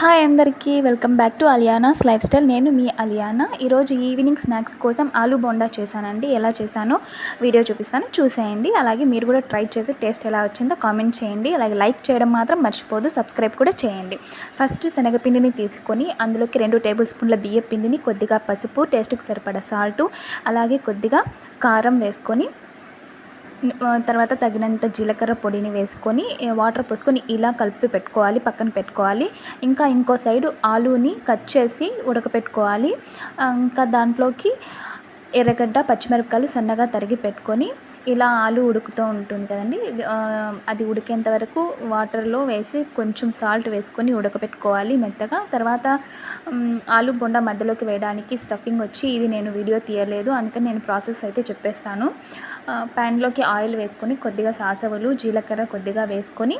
Hi అందరికీ welcome back to Aliana's lifestyle. నేను మీ అలియానా. ఈరోజు ఈవినింగ్ స్నాక్స్ కోసం ఆలూ బోండా చేశానండి. ఎలా చేశానో వీడియో చూపిస్తాను. చూసేయండి. అలాగే మీరు కూడా ట్రై చేసి టేస్ట్ ఎలా వచ్చిందో కామెంట్ చేయండి. అలాగే లైక్ చేయడం మాత్రం మర్చిపోదు సబ్స్క్రైబ్ కూడా చేయండి. ఫస్ట్ శనగపిండిని తీసుకొని అందులోకి రెండు టేబుల్ స్పూన్ల బియ్య పిండిని కొద్దిగా పసుపు టేస్ట్కి సరిపడా సాల్టు అలాగే కొద్దిగా కారం వేసుకొని తర్వాత తగినంత జీలకర్ర పొడిని వేసుకొని వాటర్ పోసుకొని ఇలా కలిపి పెట్టుకోవాలి పక్కన పెట్టుకోవాలి. ఇంకా ఇంకో సైడు ఆలూని కట్ చేసి ఉడకపెట్టుకోవాలి. ఇంకా దాంట్లోకి ఎర్రగడ్డ పచ్చిమిరపకాయలు సన్నగా తరిగి పెట్టుకొని ఇలా ఆలు ఉడుకుతూ ఉంటుంది కదండి. అది ఉడికేంత వరకు వాటర్లో వేసి కొంచెం సాల్ట్ వేసుకొని ఉడకపెట్టుకోవాలి మెత్తగా. తర్వాత ఆలు బొండ మధ్యలోకి వేయడానికి స్టఫింగ్ వచ్చి ఇది నేను వీడియో తీయలేదు అందుకని నేను ప్రాసెస్ అయితే చెప్పేస్తాను. ప్యాన్లోకి ఆయిల్ వేసుకొని కొద్దిగా సాసవులు జీలకర్ర కొద్దిగా వేసుకొని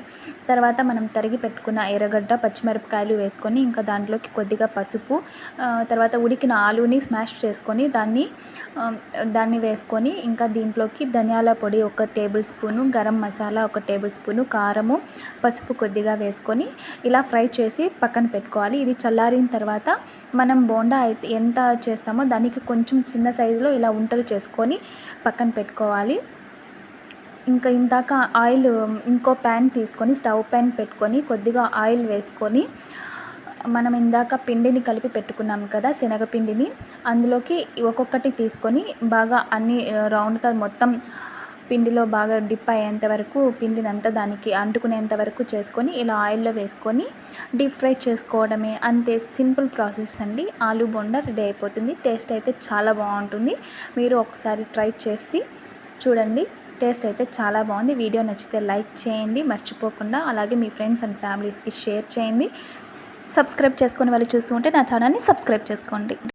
తర్వాత మనం తరిగి పెట్టుకున్న ఎర్రగడ్డ పచ్చిమిరపకాయలు వేసుకొని ఇంకా దాంట్లోకి కొద్దిగా పసుపు తర్వాత ఉడికిన ఆలుని స్మాష్ చేసుకొని దాన్ని దాన్ని వేసుకొని ఇంకా దీంట్లోకి ధనియాల పొడి ఒక టేబుల్ స్పూను గరం మసాలా ఒక టేబుల్ స్పూను కారము పసుపు కొద్దిగా వేసుకొని ఇలా ఫ్రై చేసి పక్కన పెట్టుకోవాలి. ఇది చల్లారిన తర్వాత మనం బోండా అయితే ఎంత చేస్తామో దానికి కొంచెం చిన్న సైజులో ఇలా ఉంటలు చేసుకొని పక్కన పెట్టుకోవాలి. పెట్టుకోవాలి ఇంకా ఇందాక ఆయిల్ ఇంకో ప్యాన్ తీసుకొని స్టవ్ ప్యాన్ పెట్టుకొని కొద్దిగా ఆయిల్ వేసుకొని మనం ఇందాక పిండిని కలిపి పెట్టుకున్నాం కదా శనగపిండిని. అందులోకి ఒక్కొక్కటి తీసుకొని బాగా అన్ని రౌండ్గా మొత్తం పిండిలో బాగా డిప్ అయ్యేంత వరకు పిండిని అంతా దానికి అంటుకునేంత వరకు చేసుకొని ఇలా ఆయిల్లో వేసుకొని డీప్ ఫ్రై చేసుకోవడమే. అంతే సింపుల్ ప్రాసెస్ అండి. ఆలూ బొండ రెడీ అయిపోతుంది. టేస్ట్ అయితే చాలా బాగుంటుంది. మీరు ఒకసారి ట్రై చేసి చూడండి. టేస్ట్ అయితే చాలా బాగుంది. వీడియో నచ్చితే లైక్ చేయండి. మర్చిపోకుండా అలాగే మీ ఫ్రెండ్స్ అండ్ ఫ్యామిలీస్కి షేర్ చేయండి. సబ్స్క్రైబ్ చేసుకుని వాళ్ళు చూస్తూ ఉంటే నా ఛానల్ని సబ్స్క్రైబ్ చేసుకోండి.